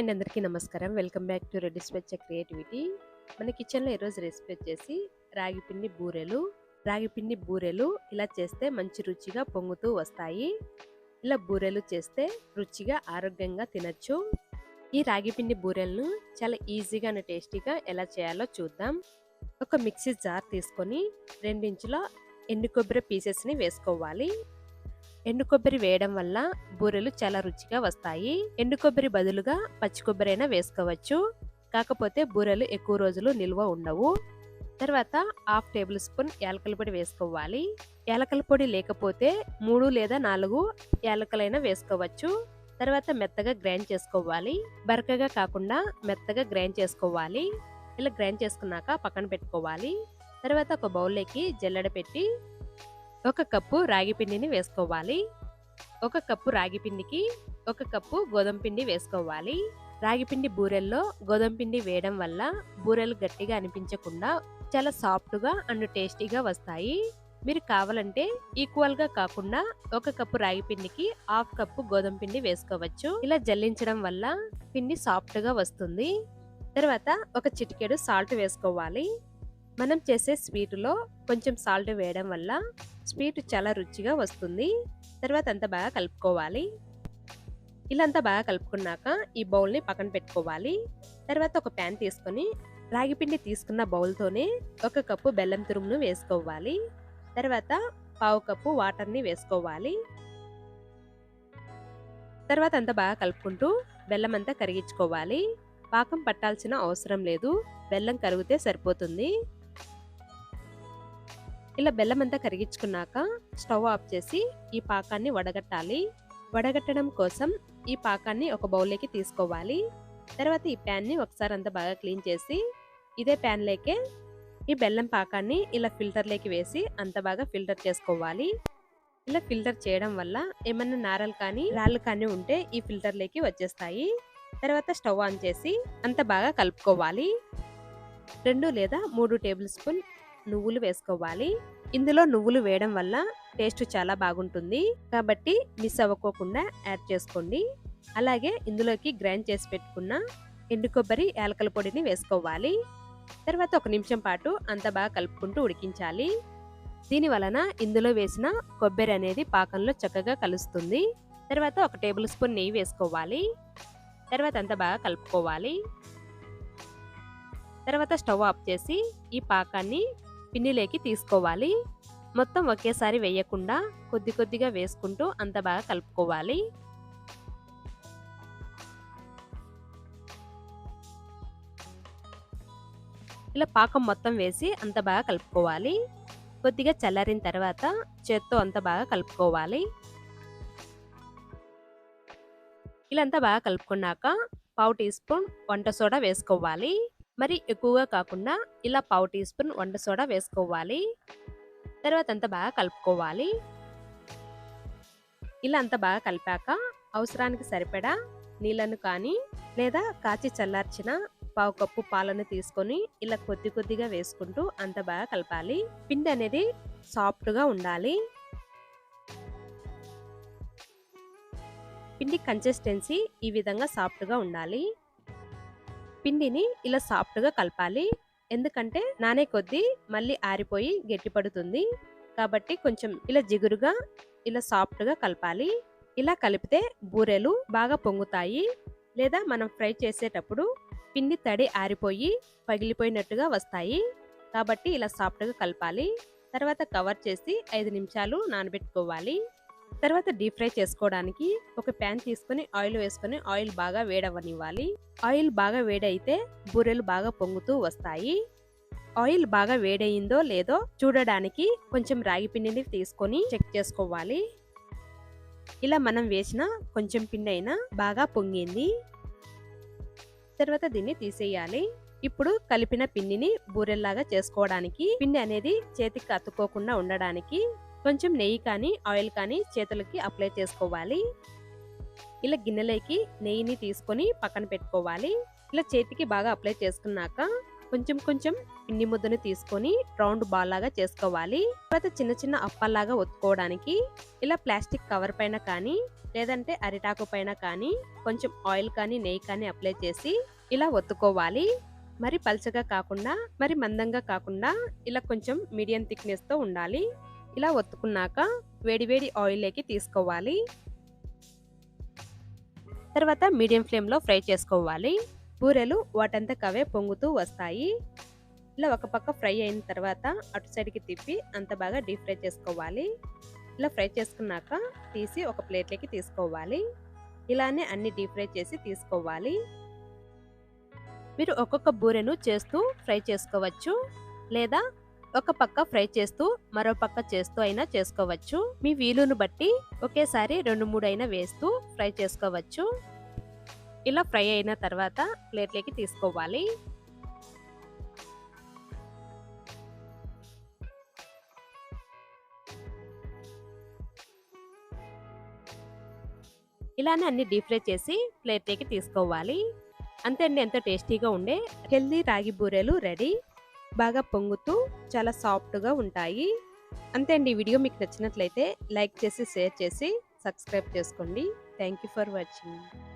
And అందరికీ నమస్కారం. Welcome back to ready స్వచ్ఛ క్రియేటివిటీ. మన కిచెన్లో ఈరోజు రెసిపీ వచ్చేసి రాగి పిండి బూరెలు. రాగి పిండి బూరెలు ఇలా చేస్తే మంచి రుచిగా పొంగుతూ వస్తాయి. ఇలా బూరెలు చేస్తే రుచిగా ఆరోగ్యంగా తినచ్చు. ఈ రాగి పిండి బూరెలను చాలా ఈజీగా టేస్టీగా ఎలా చేయాలో చూద్దాం. ఒక మిక్సీ జార్ తీసుకొని రెండించులో ఎండు కొబ్బరి పీసెస్ని వేసుకోవాలి. ఎండు కొబ్బరి వేయడం వల్ల బూరెలు చాలా రుచిగా వస్తాయి. ఎండు కొబ్బరి బదులుగా పచ్చి కొబ్బరి అయినా వేసుకోవచ్చు. కాకపోతే బూరెలు ఎక్కువ రోజులు నిల్వ ఉండవు. తర్వాత హాఫ్ టేబుల్ స్పూన్ యాలకల పొడి వేసుకోవాలి. యాలకల పొడి లేకపోతే మూడు లేదా నాలుగు యాలకలైనా వేసుకోవచ్చు. తర్వాత మెత్తగా గ్రైండ్ చేసుకోవాలి. బరకగా కాకుండా మెత్తగా గ్రైండ్ చేసుకోవాలి. ఇలా గ్రైండ్ చేసుకున్నాక పక్కన పెట్టుకోవాలి. తర్వాత ఒక బౌల్లోకి జల్లెడ పెట్టి ఒక కప్పు రాగి పిండిని వేసుకోవాలి. ఒక కప్పు రాగి పిండికి ఒక కప్పు గోధుమ పిండి వేసుకోవాలి. రాగి పిండి బూరెల్లో గోధుమ పిండి వేయడం వల్ల బూరెలు గట్టిగా అనిపించకుండా చాలా సాఫ్ట్గా అండ్ టేస్టీగా వస్తాయి. మీరు కావాలంటే ఈక్వల్గా కాకుండా ఒక కప్పు రాగి పిండికి హాఫ్ కప్పు గోధుమ పిండి వేసుకోవచ్చు. ఇలా జల్లించడం వల్ల పిండి సాఫ్ట్గా వస్తుంది. తర్వాత ఒక చిటికెడు సాల్ట్ వేసుకోవాలి. మనం చేసే స్వీటులో కొంచెం సాల్ట్ వేయడం వల్ల స్వీట్ చాలా రుచిగా వస్తుంది. తర్వాత అంతా బాగా కలుపుకోవాలి. ఇలా అంతా బాగా కలుపుకున్నాక ఈ బౌల్ని పక్కన పెట్టుకోవాలి. తర్వాత ఒక ప్యాన్ తీసుకొని రాగి పిండి తీసుకున్న బౌల్తోనే ఒక కప్పు బెల్లం తురుమును వేసుకోవాలి. తర్వాత పావు కప్పు వాటర్ని వేసుకోవాలి. తర్వాత అంతా బాగా కలుపుకుంటూ బెల్లం అంతా కరిగించుకోవాలి. పాకం పట్టాల్సిన అవసరం లేదు. బెల్లం కరిగితే సరిపోతుంది. ఇలా బెల్లం అంతా కరిగించుకున్నాక స్టవ్ ఆఫ్ చేసి ఈ పాకాన్ని వడగట్టాలి. వడగట్టడం కోసం ఈ పాకాన్ని ఒక బౌల్లోకి తీసుకోవాలి. తర్వాత ఈ ప్యాన్ని ఒకసారి అంతా బాగా క్లీన్ చేసి ఇదే ప్యాన్లోకే ఈ బెల్లం పాకాన్ని ఇలా ఫిల్టర్లోకి వేసి అంత బాగా ఫిల్టర్ చేసుకోవాలి. ఇలా ఫిల్టర్ చేయడం వల్ల ఏమన్నా నారలు కానీ రాళ్ళు కానీ ఉంటే ఈ ఫిల్టర్లోకి వచ్చేస్తాయి. తర్వాత స్టవ్ ఆన్ చేసి అంత బాగా కలుపుకోవాలి. రెండు లేదా మూడు టేబుల్ స్పూన్ నువ్వులు వేసుకోవాలి. ఇందులో నువ్వులు వేయడం వల్ల టేస్ట్ చాలా బాగుంటుంది. కాబట్టి మిస్ అవ్వకోకుండా యాడ్ చేసుకోండి. అలాగే ఇందులోకి గ్రైండ్ చేసి పెట్టుకున్న ఎండు కొబ్బరి యాలకల పొడిని వేసుకోవాలి. తర్వాత ఒక నిమిషం పాటు అంత బాగా కలుపుకుంటూ ఉడికించాలి. దీని వలన ఇందులో వేసిన కొబ్బరి అనేది పాకంలో చక్కగా కలుస్తుంది. తర్వాత ఒక టేబుల్ స్పూన్ నెయ్యి వేసుకోవాలి. తర్వాత అంత బాగా కలుపుకోవాలి. తర్వాత స్టవ్ ఆఫ్ చేసి ఈ పాకాన్ని పిండిలోకి తీసుకోవాలి. మొత్తం ఒకేసారి వేయకుండా కొద్ది కొద్దిగా వేసుకుంటూ అంత బాగా కలుపుకోవాలి. ఇలా పాకం మొత్తం వేసి అంత బాగా కలుపుకోవాలి. కొద్దిగా చల్లారిన తర్వాత చేత్తో అంత బాగా కలుపుకోవాలి. ఇలా అంతా బాగా కలుపుకున్నాక పావు టీ స్పూన్ వంట సోడా వేసుకోవాలి. మరి ఎక్కువగా కాకుండా ఇలా పావు టీ స్పూన్ వంట సోడా వేసుకోవాలి. తర్వాత అంతా బాగా కలుపుకోవాలి. ఇలా అంతా బాగా కలిపాక అవసరానికి సరిపడా నీళ్ళను కానీ లేదా కాచి చల్లార్చిన పావు కప్పు పాలను తీసుకొని ఇలా కొద్ది కొద్దిగా వేసుకుంటూ అంత బాగా కలపాలి. పిండి అనేది సాఫ్ట్గా ఉండాలి. పిండి కన్సిస్టెన్సీ ఈ విధంగా సాఫ్ట్గా ఉండాలి. పిండిని ఇలా సాఫ్ట్గా కలపాలి. ఎందుకంటే నానే కొద్దీ మళ్ళీ ఆరిపోయి గట్టి పడుతుంది కాబట్టి కొంచెం ఇలా జిగురుగా ఇలా సాఫ్ట్గా కలపాలి. ఇలా కలిపితే బూరెలు బాగా పొంగుతాయి. లేదా మనం ఫ్రై చేసేటప్పుడు పిండి తడి ఆరిపోయి పగిలిపోయినట్టుగా వస్తాయి. కాబట్టి ఇలా సాఫ్ట్గా కలపాలి. తర్వాత కవర్ చేసి ఐదు నిమిషాలు నానబెట్టుకోవాలి. తర్వాత డీప్ ఫ్రై చేసుకోవడానికి ఒక ప్యాన్ తీసుకొని ఆయిల్ వేసుకొని ఆయిల్ బాగా వేడవనివ్వాలి ఆయిల్ బాగా వేడైతే బూరెలు బాగా పొంగుతూ వస్తాయి. ఆయిల్ బాగా వేడయిందో లేదో చూడడానికి కొంచెం రాగి పిండిని తీసుకొని చెక్ చేసుకోవాలి. ఇలా మనం వేసిన కొంచెం పిండి అయినా బాగా పొంగింది. తర్వాత దీన్ని తీసేయాలి. ఇప్పుడు కలిపిన పిండిని బూరెల్లాగా చేసుకోవడానికి పిండి అనేది చేతికి అతుక్కోకుండా ఉండడానికి కొంచెం నెయ్యి కానీ ఆయిల్ కానీ చేతులకి అప్లై చేసుకోవాలి. ఇలా గిన్నెలోకి నెయ్యిని తీసుకొని పక్కన పెట్టుకోవాలి. ఇలా చేతికి బాగా అప్లై చేసుకున్నాక కొంచెం కొంచెం పిండి ముద్దను తీసుకొని రౌండ్ బాల్ లాగా చేసుకోవాలి. తర్వాత చిన్న చిన్న అప్పల్లాగా ఒత్తుకోవడానికి ఇలా ప్లాస్టిక్ కవర్ పైన కానీ లేదంటే అరిటాకు పైన కానీ కొంచెం ఆయిల్ కానీ నెయ్యి కానీ అప్లై చేసి ఇలా ఒత్తుకోవాలి. మరి పల్చగా కాకుండా మరి మందంగా కాకుండా ఇలా కొంచెం మీడియం థిక్నెస్తో ఉండాలి. ఇలా ఒత్తుకున్నాక వేడివేడి ఆయిల్లోకి తీసుకోవాలి. తర్వాత మీడియం ఫ్లేమ్లో ఫ్రై చేసుకోవాలి. బూరెలు వాటంతా అవే పొంగుతూ వస్తాయి. ఇలా ఒక పక్క ఫ్రై అయిన తర్వాత అటు సైడ్కి తిప్పి అంత బాగా డీప్ ఫ్రై చేసుకోవాలి. ఇలా ఫ్రై చేసుకున్నాక తీసి ఒక ప్లేట్లోకి తీసుకోవాలి. ఇలానే అన్ని డీప్ ఫ్రై చేసి తీసుకోవాలి. మీరు ఒక్కొక్క బూరెను చేస్తూ ఫ్రై చేసుకోవచ్చు. లేదా ఒక పక్క ఫ్రై చేస్తూ మరో పక్క చేస్తూ అయినా చేసుకోవచ్చు. మీ వీలును బట్టి ఒకేసారి రెండు మూడు అయినా వేస్తూ ఫ్రై చేసుకోవచ్చు. ఇలా ఫ్రై అయిన తర్వాత ప్లేట్లోకి తీసుకోవాలి. ఇలానే అన్ని డీప్ ఫ్రై చేసి ప్లేట్లోకి తీసుకోవాలి. అంతే అండి ఎంతో టేస్టీగా ఉండే హెల్దీ రాగి బూరెలు రెడీ. బాగా పొంగుతూ చాలా సాఫ్ట్గా ఉంటాయి. అంతే అండి ఈ వీడియో మీకు నచ్చినట్లయితే లైక్ చేసి షేర్ చేసి సబ్స్క్రైబ్ చేసుకోండి. Thank you for watching.